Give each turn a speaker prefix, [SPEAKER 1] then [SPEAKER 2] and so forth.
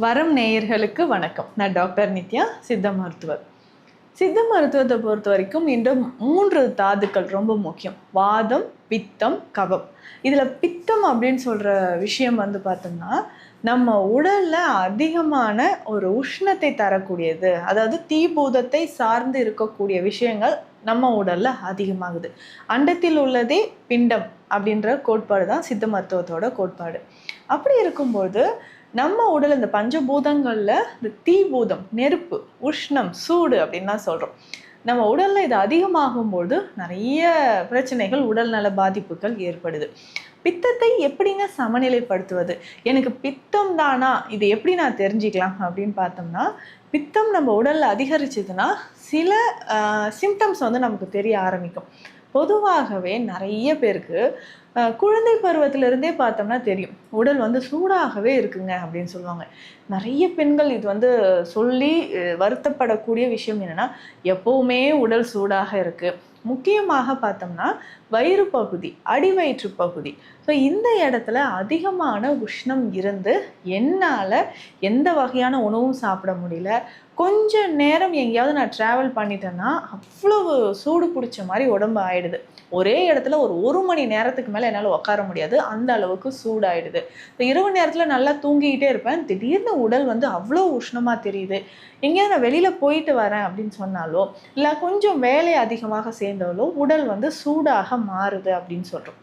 [SPEAKER 1] வரம் நேயர்களுக்கு வணக்கம். நான் டாக்டர் நித்யா சித்த மருத்துவர். சித்த மருத்துவத்தை பொறுத்த வரைக்கும் இன்று மூன்று தாதுக்கள் ரொம்ப முக்கியம். வாதம் பித்தம் கபம். இதில் பித்தம் அப்படின்னு சொல்கிற விஷயம் வந்து பார்த்தோம்னா நம்ம உடலில் அதிகமான ஒரு உஷ்ணத்தை தரக்கூடியது. அதாவது தீபூதத்தை சார்ந்து இருக்கக்கூடிய விஷயங்கள் நம்ம உடலில் அதிகமாகுது. அண்டத்தில் உள்ளதே பிண்டம் அப்படின்ற கோட்பாடு தான் சித்த மருத்துவத்தோட கோட்பாடு. அப்படி இருக்கும்போது நம்ம உடல் இந்த பஞ்சபூதங்களில் இந்த தீபூதம் நெருப்பு உஷ்ணம் சூடு அப்படின்லாம் சொல்கிறோம் நம்ம உடலில் இது அதிகமாகும்போது நிறைய பிரச்சனைகள் உடல்நல பாதிப்புகள் ஏற்படுது. பித்தத்தை எப்படிங்க சமநிலைப்படுத்துவது? எனக்கு பித்தம் தானா? இது எப்படி நான் தெரிஞ்சுக்கலாம் அப்படின்னு பார்த்தோம்னா பித்தம் நம்ம உடலில் அதிகரிச்சதுன்னா சில சிம்டம்ஸ் வந்து நமக்கு தெரிய ஆரம்பிக்கும். பொதுவாகவே நிறைய பேருக்கு குழந்தை பருவத்திலிருந்தே பார்த்தோம்னா தெரியும். உடல் வந்து சூடாகவே இருக்குங்க அப்படின்னு சொல்லுவாங்க. நிறைய பெண்கள் இது வந்து சொல்லி வருத்தப்படக்கூடிய விஷயம் என்னென்னா எப்போவுமே உடல் சூடாக இருக்குது முக்கியமாக பார்த்தோம்னா வயிறு பகுதி அடிவயிற்று பகுதி. ஸோ இந்த இடத்துல அதிகமான உஷ்ணம் இருந்து என்னால் எந்த வகையான உணவும் சாப்பிட முடியல. கொஞ்ச நேரம் எங்கேயாவது நான் ட்ராவல் பண்ணிட்டேன்னா அவ்வளவு சூடு பிடிச்ச மாதிரி உடம்பு ஆயிடுது. ஒரே இடத்துல ஒரு ஒரு மணி நேரத்துக்கு மேலே என்னால் உட்கார முடியாது. அந்த அளவுக்கு சூடாயிடுது. இப்போ இரவு நேரத்தில் நல்லா தூங்கிக்கிட்டே இருப்பேன். திடீர்னு உடல் வந்து அவ்வளோ உஷ்ணமாக தெரியுது. எங்கேயாவது நான் வெளியில் போயிட்டு வரேன் அப்படின்னு சொன்னாலோ இல்லை கொஞ்சம் வேலை அதிகமாக சேர்ந்தாலோ உடல் வந்து சூடாக மாறுது அப்படின்னு சொல்கிறோம்